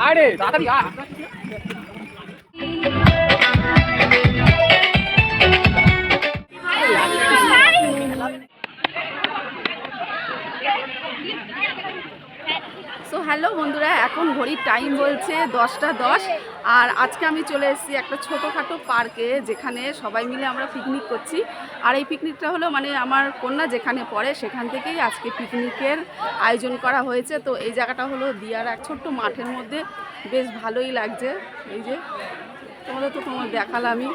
আরে হ্যালো বন্ধুরা, এখন ঘড়ির টাইম বলছে দশটা দশ, আর আজকে আমি চলে এসেছি একটা ছোটোখাটো পার্কে যেখানে সবাই মিলে আমরা পিকনিক করছি। আর এই পিকনিকটা হলো মানে আমার কন্যা যেখানে পড়ে সেখান থেকেই আজকে পিকনিকের আয়োজন করা হয়েছে। তো এই জায়গাটা হলো দিয়ার এক ছোট্ট মাঠের মধ্যে। বেশ ভালোই লাগছে। এই যে, তোমাদের তো তোমার দেখালামই।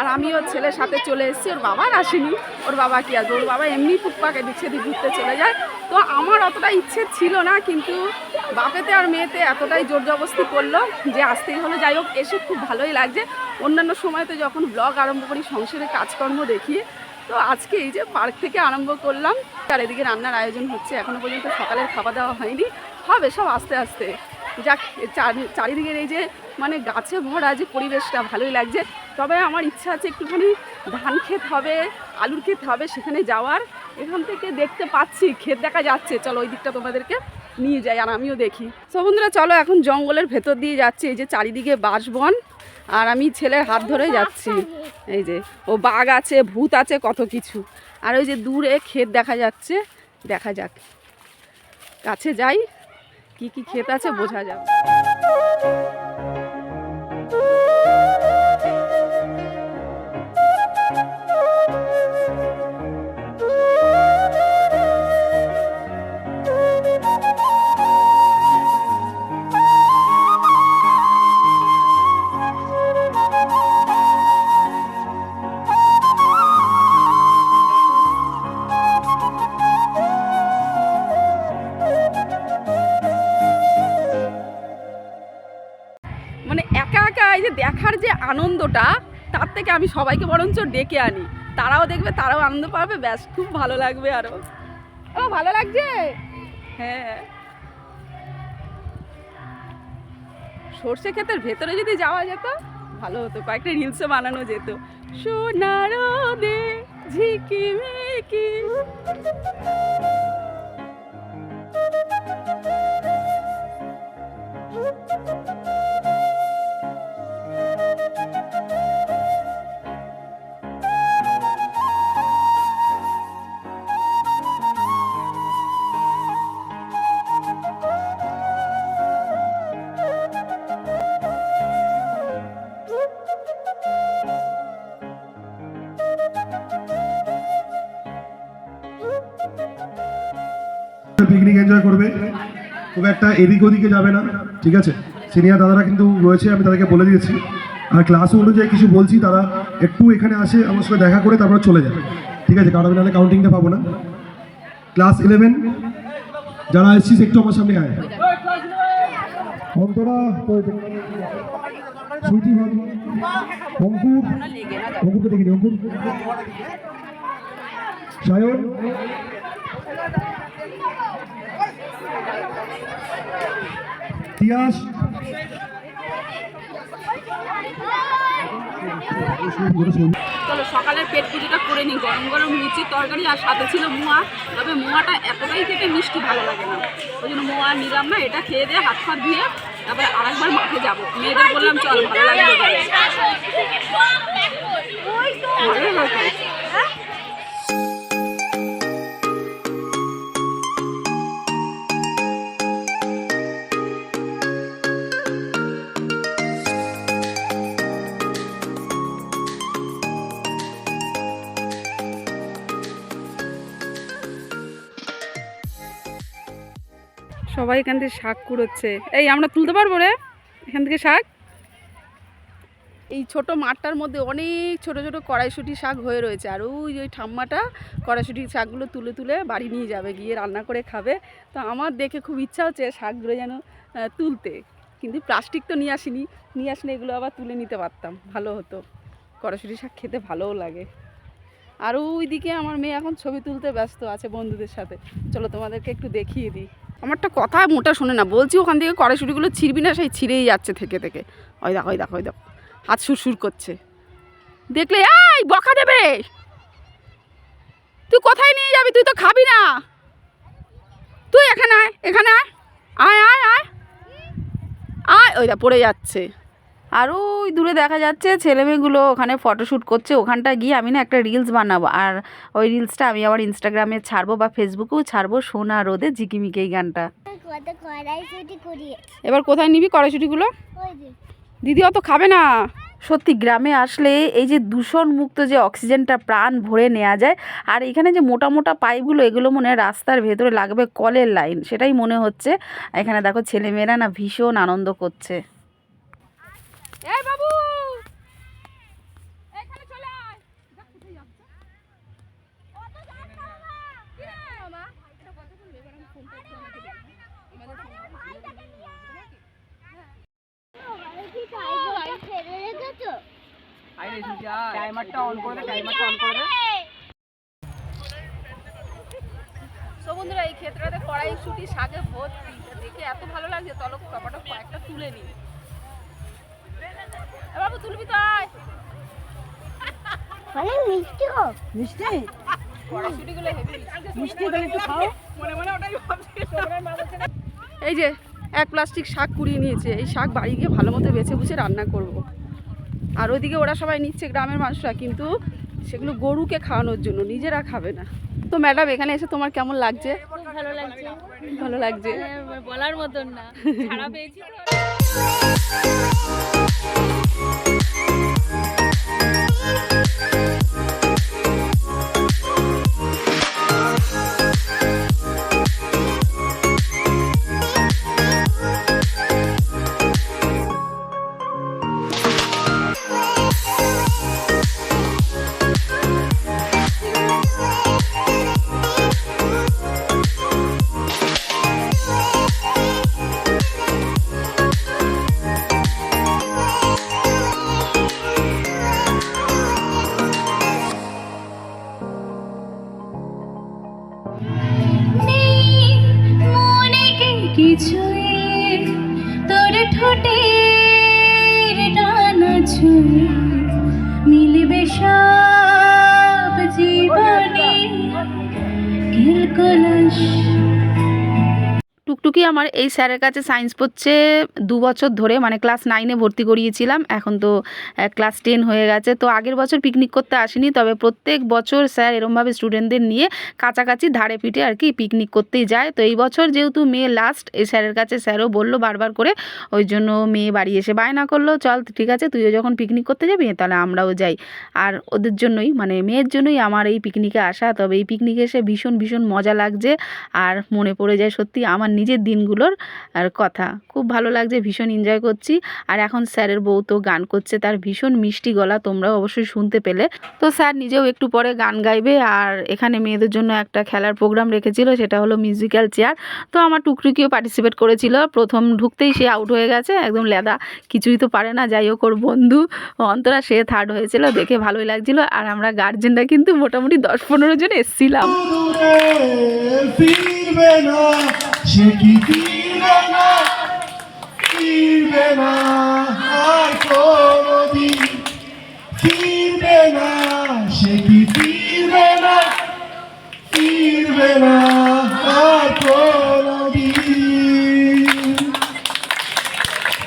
আর আমি ওর ছেলের সাথে চলে এসেছি, ওর বাবার আসেনি। ওর বাবা কি আসবে ওর বাবা এমনি ফুটপাকে এদিক সেদিক ঘুরতে চলে যায়। তো আমার অতটা ইচ্ছে ছিল না, কিন্তু বাপেতে আর মেয়েতে এতটাই জোর জবস্তি করল যে আসতেই হলো যাই হোক, এসে খুব ভালোই লাগছে। অন্যান্য সময়তে যখন ব্লগ আরম্ভ করি, সংসারে কাজকর্ম দেখিয়ে তো আজকে এই যে পার্ক থেকে আরম্ভ করলাম। আর এদিকে রান্নার আয়োজন হচ্ছে, এখনও পর্যন্ত সকালের খাওয়া দাওয়া হয়নি। হবে সব আস্তে আস্তে। যাক চারি- চারিদিকের এই যে মানে গাছে ভরা যে পরিবেশটা ভালোই লাগছে। তবে আমার ইচ্ছা আছে একটুখানি ধান ক্ষেত হবে, আলুর ক্ষেত হবে সেখানে যাওয়ার। এখান থেকে দেখতে পাচ্ছি, ক্ষেত দেখা যাচ্ছে। চলো ওই দিকটা তোমাদেরকে নিয়ে যাই আর আমিও দেখি। সো বন্ধুরা, চলো এখন জঙ্গলের ভেতর দিয়ে যাচ্ছি। এই যে চারিদিকে বাঁশবন আর আমি ছেলের হাত ধরে যাচ্ছি। এই যে, ও বাঘ আছে, ভূত আছে, কত কিছু। আর ওই যে দূরে ক্ষেত দেখা যাচ্ছে। দেখা যাক। কাছে যাই। কি কি ক্ষেত আছে বোঝা যাবে। আনন্দটা তার থেকে আমি সবাইকে বরঞ্চ ডেকে আনি। তারাও দেখবে তারাও আনন্দ পাবে ব্যাস খুব ভালো লাগবে আরও। ও ভালো লাগছে? হ্যাঁ। সর্ষে ক্ষেতের ভেতরে যদি যাওয়া যেত ভালো হতো কয়েকটা রিলসও বানানো যেত। সোনার দে ঝিকি ঝিকিমিকি। পিকনিক এনজয় করবে, খুব একটা এদিক ওদিকে যাবে না, ঠিক আছে? সিনিয়র দাদারা কিন্তু রয়েছে, আমি তাদেরকে বলে দিয়েছি। আর ক্লাস অনুযায়ী কিছু বলছি, তারা একটু এখানে আসে, আমার সঙ্গে দেখা করে তারপর চলে যাবে। ঠিক আছে, কারণ আমি নাহলে কাউন্টিংটা পাবো না। ক্লাস ইলেভেন যারা এসছিস, একটু আমার সামনে আয়। অঙ্কুর অঙ্কুর। সায়ন তিয়াস চলো সকালের পেট পুজোটা করে নিই। গরম গরম লুচি তরকারি আর সাথে ছিল মোয়া। তবে মোয়াটা এতটাই খেতে মিষ্টি ভালো লাগে না। ওই জন্য মোয়া নিলাম না এটা খেয়ে দিয়ে হাত ফাত ধুয়ে তারপরে আরেকবার মাঠে যাব। মেয়েদের বললাম চল ভালো লাগবে সবাই এখান থেকে শাক কুড়োচ্ছে। এই, আমরা তুলতে পারব রে? এখান থেকে শাক? এই ছোট মাঠটার মধ্যে অনেক ছোট ছোট কড়াইশুটি শাক হয়ে রয়েছে। আর ওই ওই ঠাম্মাটা কড়াইশুটি শাকগুলো তুলে তুলে বাড়ি নিয়ে যাবে, গিয়ে রান্না করে খাবে। তো আমার দেখে খুব ইচ্ছা হচ্ছে শাকগুলো যেন তুলতে। কিন্তু প্লাস্টিক তো নিয়ে আসিনি। নিয়ে আসলে এগুলো আবার তুলে নিতে পারতাম। ভালো হতো। কড়াইশুটি শাক খেতে ভালোও লাগে। আর ওইদিকে আমার মেয়ে এখন ছবি তুলতে ব্যস্ত আছে বন্ধুদের সাথে। চলো তোমাদেরকে একটু দেখিয়ে দিই। আমারটা কথা মোটা শোনে না। বলছি ওখান থেকে কড়াইশুটিগুলো ছিঁড়বি না, সেই ছিঁড়েই যাচ্ছে থেকে থেকে। ওই দেখো ওই দেখো ওই দেখো। হাত সুরসুর করছে। দেখলে, এই, বকা দেবে! তুই কোথায় নিয়ে যাবি? তুই তো খাবি না! তুই এখানে আয় এখানে আয়। আয় আয় আয়। ওই দা পড়ে যাচ্ছে। আর ওই দূরে দেখা যাচ্ছে ছেলেমেয়েগুলো ওখানে ফটোশ্যুট করছে ওখানটা গিয়ে আমি না একটা রিলস বানাবো। আর ওই রিলসটা আমি আবার ইনস্টাগ্রামে ছাড়বো বা ফেসবুকেও ছাড়বো সোনা রোদে ঝিকিমিকি এই গানটা। এবার কোথায় নিবি কড়াইশুটিগুলো? দিদি অত খাবে না। সত্যি গ্রামে আসলে এই যে দূষণ মুক্ত যে অক্সিজেনটা প্রাণ ভরে নেওয়া যায় আর এখানে যে মোটা মোটা পাইপগুলো এগুলো মনে হয় রাস্তার ভেতরে লাগবে কলের লাইন সেটাই মনে হচ্ছে। এখানে দেখো ছেলেমেয়েরা না ভীষণ আনন্দ করছে। এই বাবু! এখানে চলে আয়। দেখ কোথায় যাচ্ছে? অত যাস না কি রে মামা? এটা কত করবে? এবার আমি ফোনটা একটু আমাকে আমাদের ফোনটা- কি টাইম ফেলে রেখেছো টাইমারটা অন করে টাইমারটা অন করে তো বন্ধুরা এই ক্ষেত্রতে কড়াইশুটি শাকে ভর্তি। দেখে এত ভালো লাগছে তলো কাপড়টা কয়েকটা তুলে নি এ বাবু তুলবি তো মানে মিষ্টি গো মিষ্টি? মিষ্টি তাহলে একটু খাও। এই যে এক প্লাস্টিক শাক কুড়িয়ে নিয়েছে। এই শাক বাড়ি গিয়ে ভালো মতো বেছে বুঝে রান্না করব। আর ওইদিকে ওরা সবাই নিচ্ছে গ্রামের মানুষরা কিন্তু সেগুলো গরুকে খাওয়ানোর জন্য নিজেরা খাবে না। তো ম্যাডাম এখানে এসে তোমার কেমন লাগছে? ভালো লাগছে। ভালো লাগছে? মানে বলার মতন না। ছাড়া পেয়েছি তো কিছুই তোর ঠোঁটের ডানা ছুঁয়ে মিলবে সব জীবনে কিলকলাস টুকটুকি আমার এই স্যারের কাছে সায়েন্স পড়ছে দু বছর ধরে মানে ক্লাস নাইনে ভর্তি করিয়েছিলাম, এখন তো ক্লাস টেন হয়ে গেছে। তো আগের বছর পিকনিক করতে আসেনি, তবে প্রত্যেক বছর স্যার এরমভাবে স্টুডেন্টদের নিয়ে কাছাকাছি ধারে পিঠে আর কি পিকনিক করতেই যায়। তো এই বছর যেহেতু মেয়ে লাস্ট এই স্যারের কাছে স্যারও বলল বারবার করে, ওই জন্য মেয়ে বাড়ি এসে বায়না করল, চল ঠিক আছে, তুইও যখন পিকনিক করতে যাবি, তাহলে আমরাও যাই। আর ওদের জন্যই মানে মেয়ের জন্যই আমার এই পিকনিকে আসা। তবে এই পিকনিকে এসে ভীষণ ভীষণ মজা লাগছে, আর মনে পড়ে যায় সত্যি, আমার নিজের দিনগুলোর, আর কথা। খুব ভালো লাগছে, ভীষণ এনজয় করছি। আর এখন স্যারের বউ তো গান করছে, তার ভীষণ মিষ্টি গলা, তোমরাও অবশ্যই শুনতে পেলে। তো স্যার নিজেও একটু পরে গান গাইবে, আর এখানে মেয়েদের জন্য একটা খেলার প্রোগ্রাম রেখেছিল, সেটা হলো মিউজিক্যাল চেয়ার তো আমার টুকটুকিও পার্টিসিপেট করেছিল, প্রথম ঢুকতেই সে আউট হয়ে গেছে, একদম লেদা। কিছুই তো পারে না, যাই হোক, ওর বন্ধু অন্তরা, সে থার্ড হয়েছিল, দেখে ভালোই লাগছিল। আর আমরা গার্জেনরা কিন্তু মোটামুটি দশ পনেরো জন এসছিলাম। সে কি ফিরবে না ফিরবে না আর কোনদিন ফিরবে না সে কি ফিরবে না ফিরবে না আর কোনদিন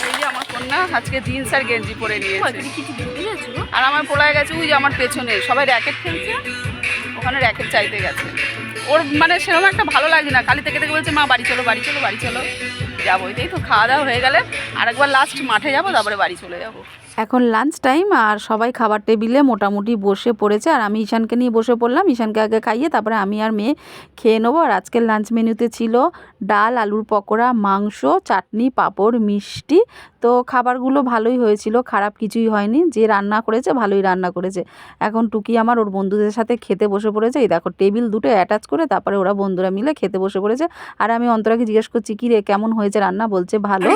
এই যে আমার কন্যা আজকে জিন্স আর গেঞ্জি পরে নিয়েছে। আর আমার পোলায় গেছে ওই যে আমার পেছনে সবাই র্যাকেট খেলছে। ওখানে র্যাকেট চাইতে গেছে। ওর মানে সেরকম একটা ভালো লাগে না কালি থেকে থেকে বলছে, মা, বাড়ি চলো বাড়ি চলো বাড়ি চলো। যাব। এটাই তো খাওয়া দাওয়া হয়ে গেলে আরেকবার লাস্ট মাঠে যাব, তারপরে বাড়ি চলে যাব। এখন লাঞ্চ টাইম আর সবাই খাবার টেবিলে মোটামুটি বসে পড়েছে। আর আমি ঈশানকে নিয়ে বসে পড়লাম। ঈশানকে আগে খাইয়ে তারপরে আমি আর মেয়ে খেয়ে নেব। আর আজকের লাঞ্চ মেনুতে ছিল ডাল, আলুর পকোড়া, মাংস, চাটনি, পাঁপড়, মিষ্টি। তো খাবারগুলো ভালোই হয়েছিল। খারাপ কিছুই হয়নি। যে রান্না করেছে, ভালোই রান্না করেছে। এখন টুকি আমার ওর বন্ধুদের সাথে খেতে বসে পড়েছে। এই দেখো টেবিল দুটো অ্যাটাচ করে তারপরে ওরা বন্ধুরা মিলে খেতে বসে পড়েছে। আর আমি অন্তরাকে জিজ্ঞেস করছি, কী রে, কেমন হয়েছে? রান্না বলছে ভালো।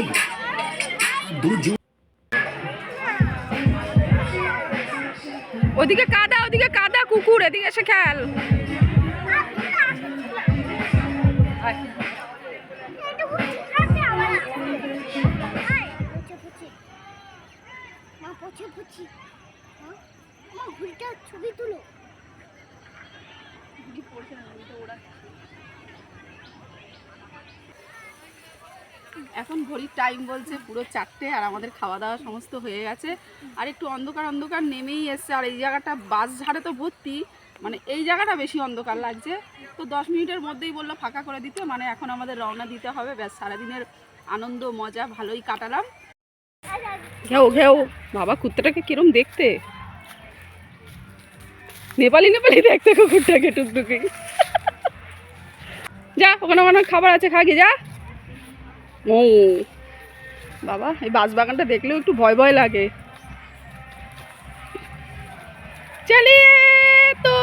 ওদিকে কাদা ওদিকে কাদা কুকুর এদিকে এসে খেল। মা পছে পুছি মা ভুলটা ছবি তুলো এখন ঘড়ির টাইম বলছে, পুরো চারটে আর আমাদের খাওয়া দাওয়া সমস্ত হয়ে গেছে। আর একটু অন্ধকার অন্ধকার নেমেই এসছে। আর এই জায়গাটা বাস ঝাড়ে তো ভর্তি। মানে এই জায়গাটা বেশি অন্ধকার লাগছে। তো দশ মিনিটের মধ্যেই বলল, ফাঁকা করে দিতে। মানে এখন আমাদের রওনা দিতে হবে। ব্যাস, সারাদিনের আনন্দ, মজা ভালোই কাটালাম। ঘেউ ঘেউ। বাবা, কুত্তাটাকে কিরম দেখতে? নেপালি নেপালি দেখতে কুকুরটাকে টুকটুকি। যা, ওখানে ওখানে খাবার আছে, খা, গিয়ে যা। ও। বাবা, এই বাস বাগানটা দেখলেও একটু ভয় ভয় লাগে। চলিয়ে তো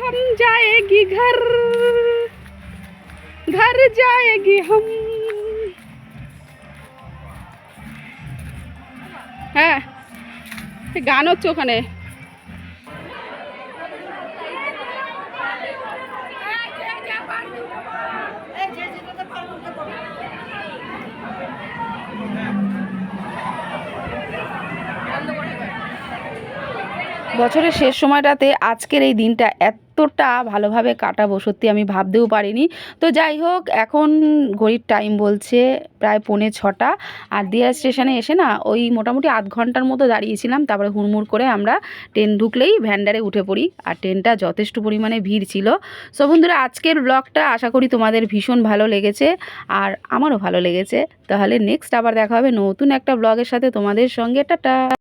হম যায়গি ঘর। ঘর যায়গি হম। হ্যাঁ গান হচ্ছে ওখানে। বছরের শেষ সময়টাতে আজকের এই দিনটা এতটা ভালোভাবে কাটাবো, সত্যি আমি ভাবতেও পারিনি। তো যাই হোক, এখন ঘড়ির টাইম বলছে প্রায় পৌনে ছটা আর দিয়া স্টেশনে এসে না ওই মোটামুটি আধ ঘণ্টার মতো দাঁড়িয়েছিলাম, তারপরে হুড়মুড় করে আমরা ট্রেন ঢুকলেই ভ্যান্ডারে উঠে পড়ি আর ট্রেনটা যথেষ্ট পরিমাণে ভিড় ছিল। সো বন্ধুরা, আজকের ব্লগটা আশা করি তোমাদের ভীষণ ভালো লেগেছে আর আমারও ভালো লেগেছে। তাহলে নেক্সট আবার দেখা হবে নতুন একটা ব্লগের সাথে তোমাদের সঙ্গে। টাটা!